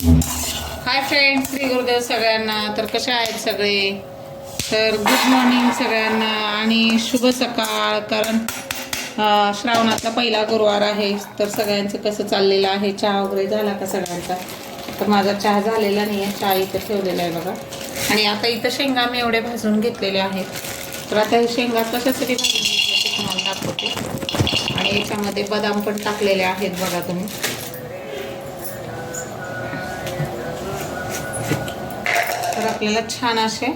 Hi friend Shri Gurudev सगळ्यांना. तर कसे आहेत सगळे? तर गुड मॉर्निंग सगळ्यांना आणि शुभ सकाळ. कारण श्रावणातला पहिला गुरुवार आहे. तर सगळ्यांचं कसं चाललेलं आहे? चहा वगैरे झाला का सगळ्यांचा? तर माझा चहा झालेला नाही आहे. चहा इथं ठेवलेला आहे बघा. आणि आता इथं शेंगा मी एवढे भाजून घेतलेले आहेत. तर आता हे शेंगा कशासाठी भाजून घेतले तुम्हाला दाखवते. आणि याच्यामध्ये बदाम पण टाकलेले आहेत बघा तुम्ही. आपल्याला छान असे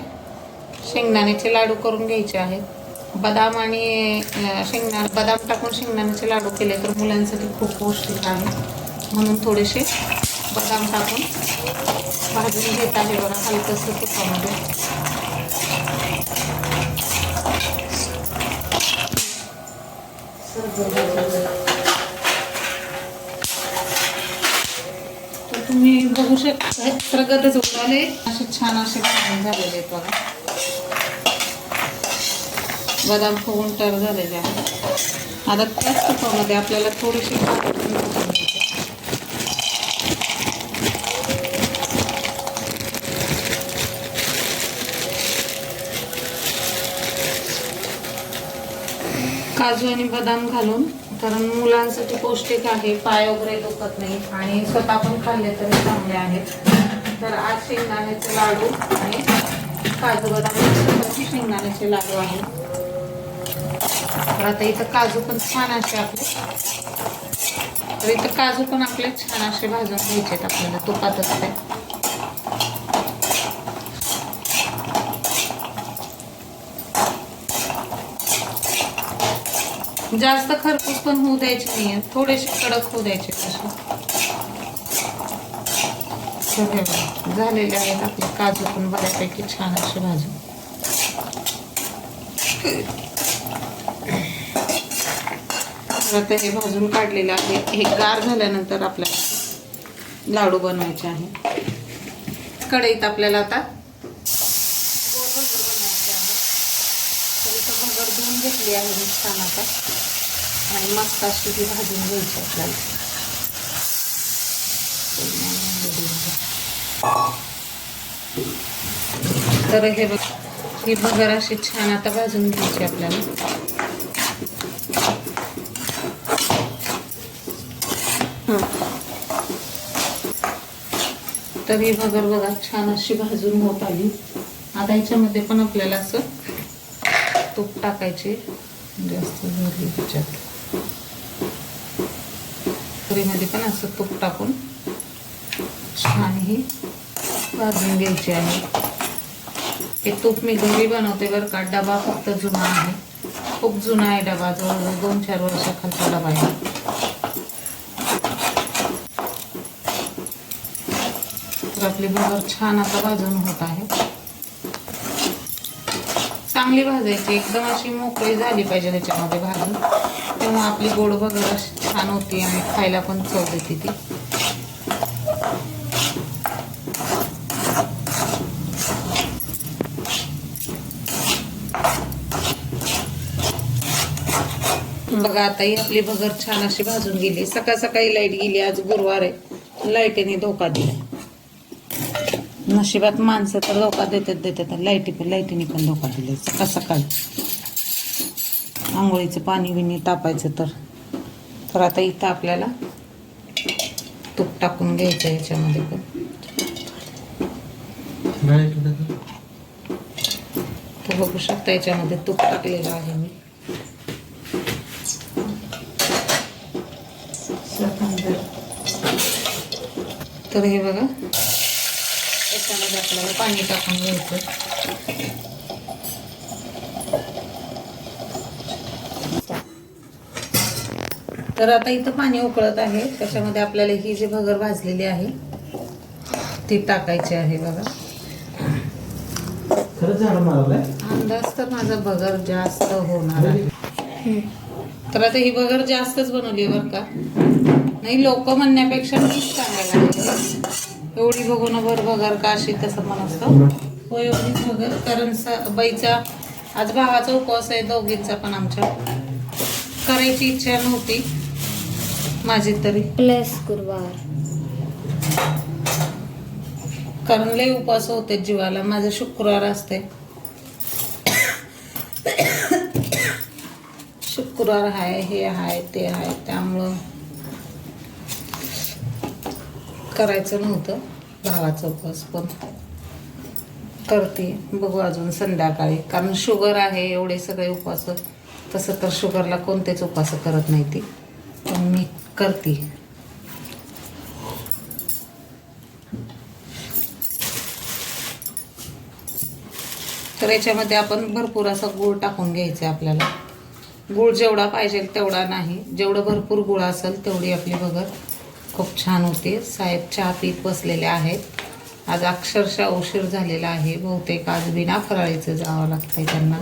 शेंगदाण्याचे लाडू करून घ्यायचे आहेत. बदाम आणि अं, शेंगदाणा बदाम टाकून शेंगदाण्याचे लाडू केले तर मुलांसाठी खूप पौष्टिक आहे. म्हणून थोडेसे बदाम टाकून भाजून घेत आहे बघा हलकंसं तुपामध्ये. तुम्ही बघू शकता प्रगतच उडाले. असे छान असे भाजून झालेले आहेत बघा. बदाम फुगून तर झालेले आहेत. आता त्याच तुपामध्ये आपल्याला थोडीशी काजू आणि बदाम घालून कारण मुलांसाठी पौष्टिक आहे पाय वगैरे दुखत नाही आणि स्वतः पण खाल्ले तरी चांगले आहेत. तर आज शेंगदाण्याचे लाडू आणि काजू बदाम शेंगदाण्याचे लाडू आहेत तर आता इथं काजू पण छान असे आपले. तर इथं काजू पण आपले छान असे भाजून घ्यायचे आहेत आपल्याला. तुपातच ते जास्त खरपूस पण होऊ द्यायचे आहे थोडेसे कडक होऊ द्यायचे तसे झालेले आहेत आपले काजू पण बऱ्यापैकी छान असे भाजून. आता हे भाजून काढलेलं आहे. हे गार झाल्यानंतर आपल्याला लाडू बनवायचे आहे. कढईत आपल्याला आता बनवायचे आहे. तर भगर धुवून घेतली आहे मी छान आता. आणि मस्त अशी ती भाजून घ्यायची आपल्याला तर हे बघ ही भगर अशी छान आता भाजून घ्यायची आपल्याला. तर ही भगर बघा छान अशी भाजून होत आली. आता याच्यामध्ये पण आपल्याला असं तूप टाकायचे. म्हणजे जास्त झाली त्याच्यात. भाकरीमध्ये पण असं तूप टाकून छान ही भाजून घ्यायची आहे. हे तूप मी घरी बनवते बरं का. डबा फक्त जुना आहे. खूप जुना आहे डबा. जवळजवळ दोन चार वर्षाखालचा डबा आहे. तर आपली बरोबर छान आता भाजून होत आहे. चांगली भाजायची एकदम अशी मोकळी झाली पाहिजे त्याच्यामध्ये भाजून. तेव्हा आपली गोड वगैरे अशी छान होती आणि खायला पण चव देते ती. बघा आता ही आपली भगर छान अशी भाजून गेली. सकाळ सकाळी लाइट गेली आज गुरुवार आहे. लाईटीने धोका दिला नशिबात माणसं तर धोका देतात देतात. लाईटी पण लाईटीने पण धोका दिला सकाळ सकाळी. आंघोळीचं पाणी बिणी तापायचं तर. तर आता इथं आपल्याला तूप टाकून घ्यायचं याच्यामध्ये पण. तर बघू शकता याच्यामध्ये तूप टाकलेलं आहे मी. तर हे बघा. याच्यामध्ये आपल्याला पाणी टाकून घ्यायचं. तर आता इथं पाणी उकळत आहे. त्याच्यामध्ये आपल्याला ही जी भगर भाजलेली आहे ती टाकायची आहे बघा. अंदाज तर माझा बगर जास्त होणार आहे. तर आता ही बगर जास्तच बनवली बरं का. नाही लोक म्हणण्यापेक्षा मीच सांगायला एवढी बघून भर बगर का अशी तसं मन असतं. हो एवढीच बगर कारण स बाईचा आज भावाचा उपवास आहे दोघींचा पण आमच्या. करायची इच्छा नव्हती माझी तरी. प्लस गुरुवार. कारण लय उपास होते जीवाला. माझं शुक्रवार असते शुक्रवार आहे हे आहे ते आहे त्यामुळं करायचं नव्हतं. भावाचा उपवास पण करते. बघू अजून संध्याकाळी. कारण शुगर आहे एवढे सगळे उपवास. तसं तर शुगरला कोणतेच उपवास करत नाही ती. पण मी करते. तर याच्यामध्ये आपण भरपूर असा गूळ टाकून घ्यायचा आहे आपल्याला. गूळ जेवढा पाहिजे तेवढा नाही. जेवढं भरपूर गुळ असेल तेवढी आपली बघत खूप छान होते. साहेब चहा पीत बसलेले आहेत. आज अक्षरशः उशीर झालेला आहे. बहुतेक आज बिना फराळीचं जावं लागतंय त्यांना.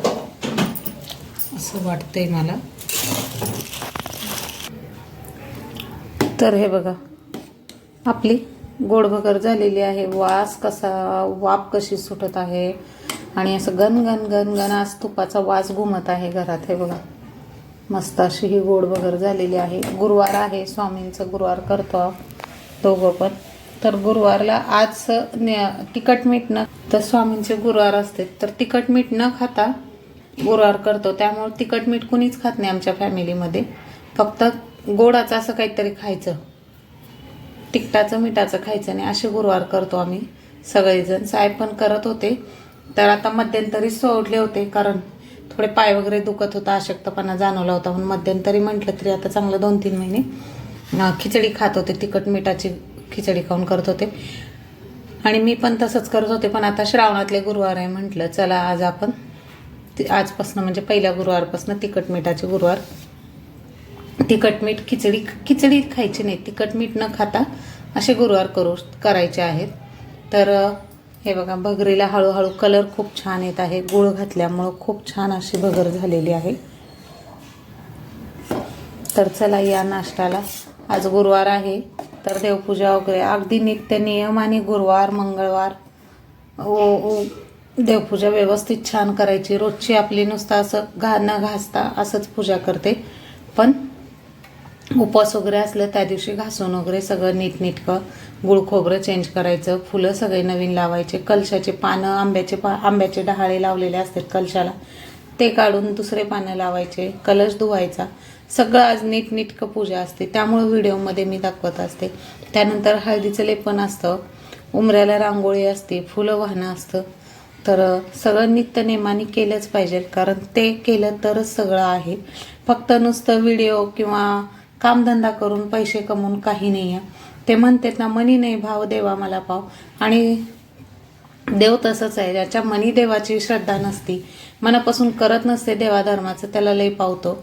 असं वाटतंय मला. तर हे बघा. आपली गोडभगर झालेली आहे. वास कसा वाफ कशी सुटत आहे. आणि असं गन गन गन गन आज तुपाचा वास घुमत आहे घरात. हे बघा. मस्त अशी ही गोड वगैरे झालेली आहे. गुरुवार आहे. स्वामींचं गुरुवार करतो दोघं पण. तर गुरुवारला आज तिखट मीठ न तर स्वामींचे गुरुवार असते. तर तिखट मीठ न खाता गुरुवार करतो. त्यामुळे तिखट मीठ कुणीच खात नाही आमच्या फॅमिलीमध्ये. फक्त गोडाचं असं काहीतरी खायचं. तिखटाचं मिठाचं खायचं नाही. असे गुरुवार करतो आम्ही सगळेजण. साहेब पण करत होते. तर आता मध्यंतरी सोडले होते कारण थोडे पाय वगैरे दुखत होता अशक्तपणा जाणवला होता. म्हणून मध्यंतरी म्हटलं तरी आता चांगलं दोन तीन महिने खिचडी खात होते. तिखट मिठाची खिचडी खाऊन करत होते. आणि मी पण तसंच करत होते पण आता श्रावणातले गुरुवार आहे म्हटलं चला आज आपण आजपासनं म्हणजे पहिल्या गुरुवारपासून तिखट मिठाचे गुरुवार. तिखट मीठ खिचडी खिचडी खायची नाही तिखट मीठ न खाता असे गुरुवार करू करायचे आहेत. तर हे बघा भगरीला हळूहळू कलर खूप छान येत आहे. गुळ घातल्यामुळं खूप छान अशी भगर झालेली आहे. तर चला या नाश्त्याला. आज गुरुवार आहे तर देवपूजा वगैरे. अगदी नित्य नियम आणि गुरुवार मंगळवार. ओ ओ देवपूजा व्यवस्थित छान करायची. रोजची आपली नुसतं असं घा न घासता असंच पूजा करते. पण उपवास वगैरे असलं त्या दिवशी घासून वगैरे सगळं नीटनीटकं गुळ खोबरं चेंज करायचं. फुलं सगळे नवीन लावायचे. कलशाचे पानं आंब्याचे पा आंब्याचे डहाळे लावलेले असतात कलशाला. ते काढून दुसरे पानं लावायचे. कलश धुवायचा. सगळं आज नीटनीटकं पूजा असते. त्यामुळं व्हिडिओमध्ये मी दाखवत असते. त्यानंतर हळदीचं लेपन असतं. उमऱ्याला रांगोळी असते. फुलं वाहणं असतं. तर सगळं नित्यनेमाने केलंच पाहिजे. कारण ते केलं तरच सगळं आहे. फक्त नुसतं व्हिडिओ किंवा कामधंदा करून पैसे कमवून काही नाही आहे ते म्हणतात ना मनी नाही भाव देवा मला पाव. आणि देव तसंच आहे. ज्याच्या मनी देवाची श्रद्धा नसती मनापासून करत नसते देवाधर्माचं त्याला लई पावतो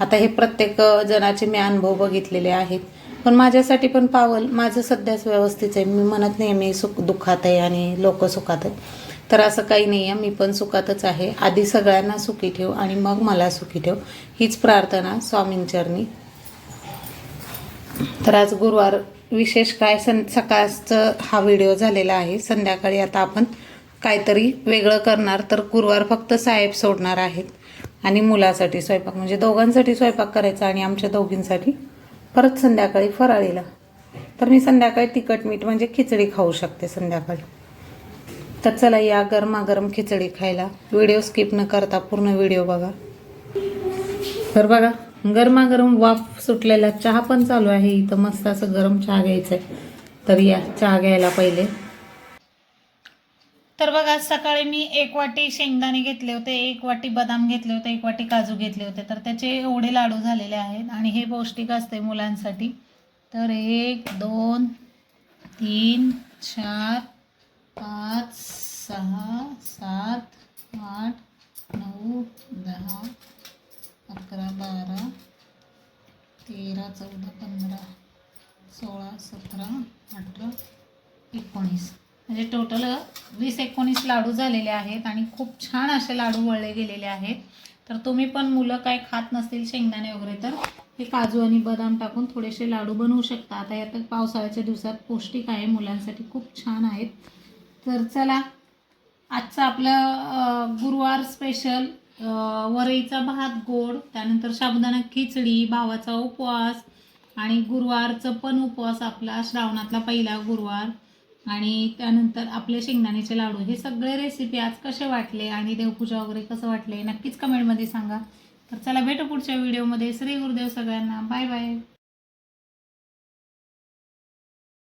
आता हे प्रत्येक जणाचे मी अनुभव बघितलेले आहेत. पण माझ्यासाठी पण पावल माझं सध्याच व्यवस्थित आहे. मी म्हणत नाही मी सुख दुःखात आहे आणि लोक सुखात आहे तर असं काही नाही आहे मी पण सुखातच आहे. आधी सगळ्यांना सुखी ठेव आणि मग मला सुखी ठेव. हीच प्रार्थना स्वामींचरणी. तर आज गुरुवार विशेष काय सं सकाळचं हा व्हिडिओ झालेला आहे. संध्याकाळी आता आपण काहीतरी वेगळं करणार तर गुरुवार फक्त साहेब सोडणार आहेत आणि मुलासाठी स्वयंपाक. म्हणजे दोघांसाठी स्वयंपाक करायचा आणि आमच्या दोघींसाठी परत संध्याकाळी फराळीला. तर मी संध्याकाळी तिखट मीठ म्हणजे खिचडी खाऊ शकते संध्याकाळी. तर चला या गरमागरम खिचडी खायला. व्हिडिओ स्किप न करता पूर्ण व्हिडिओ बघा. तर बघा गरमागरम वाफ सुटलेला चहा पण चालू आहे. इथं मस्त असं गरम चहा घ्यायचा आहे तर या चहा घ्यायला पहिले. तर बघा सकाळी मी एक वाटी शेंगदाणे घेतले होते एक वाटी बदाम घेतले होते एक वाटी काजू घेतले होते. तर त्याचे एवढे लाडू झालेले आहेत आणि हे पौष्टिक असते मुलांसाठी. तर एक दोन तीन चार पाच लाडू झालेले आहेत आणि खूप छान असे लाडू वळले गेलेले आहेत. तर तुम्ही पण मुलं काय खात नसतील शेंगदाणे वगैरे तर हे काजू आणि बदाम टाकून थोडेसे लाडू बनवू शकता. आता यात पावसाळ्याच्या दिवसात पौष्टिक आहे मुलांसाठी खूप छान आहेत. तर चला आजचा आपलं गुरुवार स्पेशल वरईचा भात गोड त्यानंतर साबुदाणा खिचडी भावाचा उपवास आणि गुरुवारचं पण उपवास आपला श्रावणातला पहिला गुरुवार. आणि त्यानंतर आपले शेंगदाण्याचे लाडू. हे सगळे रेसिपी आज कसे वाटले आणि देवपूजा वगैरे कसं वाटले नक्कीच कमेंटमध्ये सांगा. तर चला भेटू पुढच्या व्हिडिओमध्ये श्री गुरुदेव सगळ्यांना. Bye bye